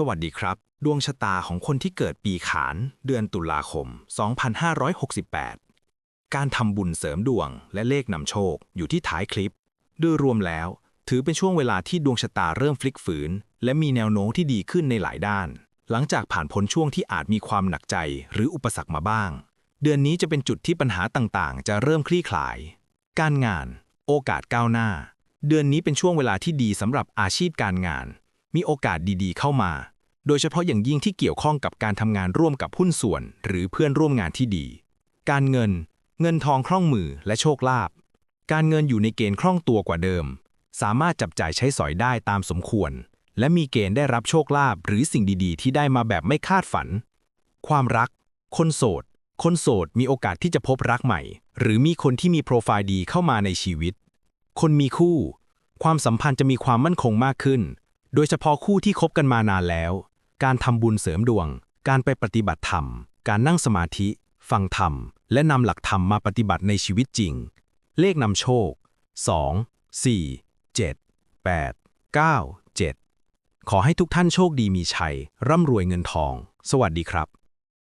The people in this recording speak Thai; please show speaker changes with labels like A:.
A: สวัสดีครับ ดวงชะตาของคนที่เกิดปีขาน เดือนตุลาคม 2568 การทำบุญเสริมดวงและเลขนำโชคอยู่ที่ท้ายคลิป โดยรวมแล้ว ถือเป็นช่วงเวลาที่ดวงชะตาเริ่มฟลิกฝืน และมีแนวโน้มที่ดีขึ้นในหลายด้าน หลังจากผ่านพ้นช่วงที่อาจมีความหนักใจหรืออุปสรรคมาบ้าง เดือนนี้จะเป็นจุดที่ปัญหาต่างๆ จะเริ่มคลี่คลาย การงาน โอกาสก้าวหน้า เดือนนี้เป็นช่วงเวลาที่ดีสำหรับอาชีพการงาน มีโอกาสดีๆ เข้ามา โดยเฉพาะอย่างยิ่งที่เกี่ยวข้องกับการทำงานร่วมกับหุ้นส่วน หรือเพื่อนร่วมงานที่ดี การเงิน เงินทองคล่องมือและโชคลาภการเงินอยู่ในเกณฑ์คล่องตัวกว่าเดิม สามารถจับจ่ายใช้สอยได้ตามสมควร และมีเกณฑ์ได้รับโชคลาภหรือสิ่งดีๆ ที่ได้มาแบบไม่คาดฝัน ความรัก คนโสด คนโสดมีโอกาสที่จะพบรักใหม่ หรือมีคนที่มีโปรไฟล์ดีเข้ามาในชีวิต คนมีคู่ ความสัมพันธ์จะมีความมั่นคงมากขึ้น โดยเฉพาะคู่ที่คบกันมานานแล้ว การทำบุญเสริมดวง การไปปฏิบัติธรรม การนั่งสมาธิ ฟังธรรม และนำหลักธรรมมาปฏิบัติในชีวิตจริง เลขนำโชค 2 4 7 8 9 7 ขอให้ทุกท่านโชคดีมีชัย ร่ำรวยเงินทอง สวัสดีครับ